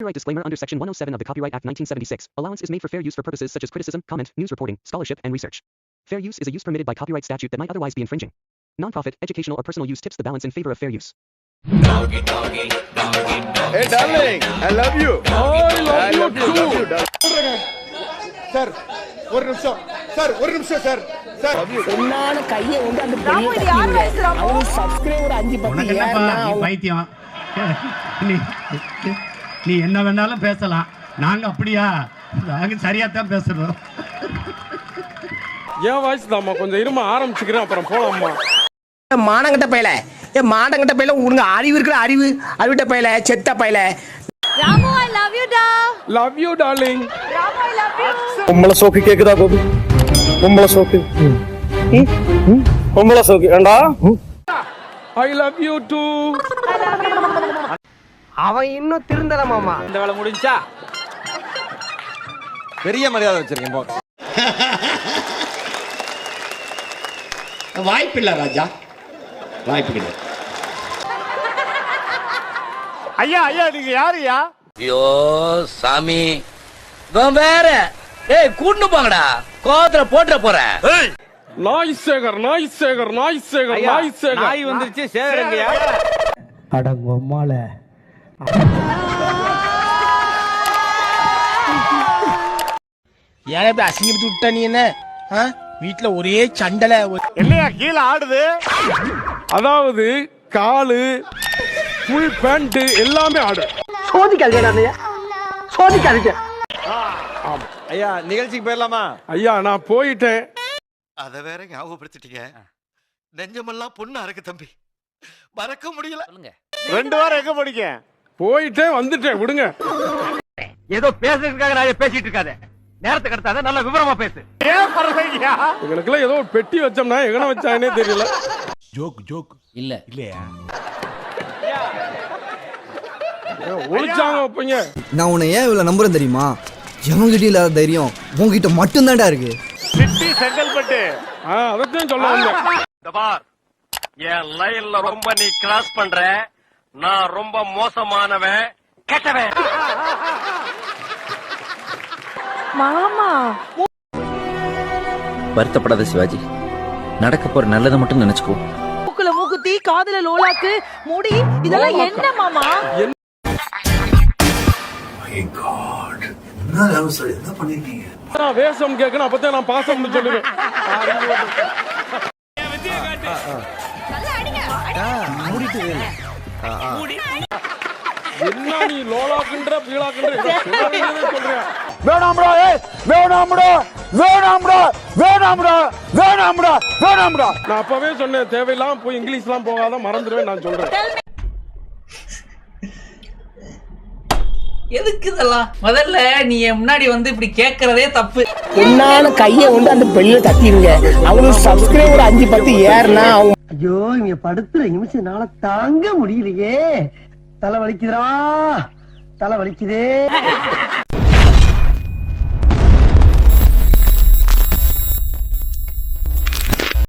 Copyright disclaimer under Section 107 of the Copyright Act 1976. Allowance is made for fair use for purposes such as criticism, comment, news reporting, scholarship, and research. Fair use is a use permitted by copyright statute that might otherwise be infringing. Nonprofit, educational, or personal use tips the balance in favor of fair use. Hey darling, I love you. I love you, love you, darling. Sir ஒரு நிமிஷம் sir ஒரு நிமிஷம் sir sir பொண்ணான கையை வந்து அந்த ராமு, இது யார் வயசு, ராமு? அவரு சப்ஸ்கிரைபர் அஞ்சு பத்து உனக்கு என்னப்பா ஏறுனா நீ அவங்க- பைத்தியம் நீ என்ன வேணாலும் பேசலாம். நாங்க அப்படியா? நாங்க சரியா தான் பேசுறோம். என் வாய்ஸ் தாம்மா கொஞ்சம் இருமா ஆரம்பிச்சுக்கிறேன் அப்புறம் போலாம்மா. மானங்கட்ட பையல. ஏ மானங்கட்ட பையல உனக்கு அறிவு இருக்கிற அறிவு? அறிவிட்ட பையல செத்த பையல. ராமு ஐ லவ் யூ டா. Love you darling Ramu I love you பொம்பளை சோக்கு கேக்குதா கோபி? பொம்பளை சோக்கு. பொம்பளை சோக்கு. ஏண்டா? ஐ லவ் யூ டூ அவன் இன்னும் திருந்தல மாமா. இந்த வேலை முடிஞ்சா? பெரிய மரியாதை வச்சிருக்கேன் போ. வாய்ப்பில்லை ராஜா. வாய்ப்பு கிடையாது ஐயா ஐயா நீங்க யாருயா ஐயோ சாமி. வேற. ஏய் கூட்டு போங்கடா. கோவத்துல போட்டுற போறேன் நாய் சேகர் நாய் சேகர் நாய் சேகர் நாய் சேகர். நாய் வந்துருச்சு சேருங்கயா அடங்கொம்மால ஏன் இப்படி அசிங்கப்பட்டு விட்ட நீ என்ன? ஆ? வீட்ல ஒரே சண்டலை என்னையா கீழே ஆடுது? அதாவது காலு ஃபுல் பேண்ட் எல்லாமே ஆடு. சோதிக்காதீங்க சோதிக்காதீங்க. ஐயா நிகழ்ச்சிக்கு போயிடலாமா? ஐயா நான் போயிட்டேன். அத வேற ஞாபகப்படுத்திட்டீங்க. நெஞ்சமெல்லாம் பொண்ணு அறக்கு தம்பி. மறக்க முடியல. ரெண்டு வாரம் எங்க போனீங்க? போயிட்டேன் வந்துட்டேன் விடுங்க. ஏதோ பேசுறதுக்காக நான் பேசிட்டு இருக்காத. நேரத்துக்கு எடுத்தாத நல்ல விவரமா பேசு. ஏன் பரவாயில்லையா? ஏதோ ஒரு பெட்டி வச்சோம்னா எங்கன வச்சாங்கன்னே தெரியல. இல்ல. ஏன் ஒளிச்சாங்க வைப்பீங்க. நான் உன்னை ஏன் இவ்வளவு நம்புறேன் தெரியுமா? எவன்கிட்ட இல்லாத தைரியம் உன்கிட்ட மட்டும்தான்டா இருக்கு. சிட்டி செங்கல்பட்டு. ஆ அதைத்தான் சொல்ல வந்தேன். பார் என் லைன்ல ரொம்ப நீ கிராஸ் பண்ற. நான் ரொம்ப மோசமானவன் கெட்டவன். மாமா. வருத்தப்படாத சிவாஜி. நடக்க போற நல்லதை மட்டும் நினைச்சுக்கோ. மூக்குல மூக்குத்தி காதுல லோலாக்கு முடி இதெல்லாம் என்ன மாமா? நான் வேஷம் கேட்கணும் அப்பதான் நான் பாசம்னு சொல்லுவேன். என்ன நீ லோலாக்குன்ற பீலாக்குன்ற? ஏதோ சொல்றீங்கன்னு சொல்றியா வேணாம்டா ஏய் வேணாம்டா வேணாம்டா வேணாம்டா வேணாம்டா வேணாம்டா. நான் அப்பவே சொன்னேன் தேவையில்லாம போய் இங்கிலீஷ்லாம் போகாத மறந்துடுவேன் நான் சொல்றேன். எதுக்கு இதெல்லாம்? முதல்ல நீ முன்னாடி வந்து இப்படி கேக்குறதே தப்பு. பொண்ணான கையை வந்து அந்த பெண்ணில தட்டிடுங்க அவங்களுக்கு சப்ஸ்கிரைபர் அஞ்சு பத்து ஏறுனா அவங்க ஐயோ இங்க படுத்துற நிமிஷம்னால தாங்க முடியலையே. தலை வலிக்குதுடா. தலை வலிக்குதே.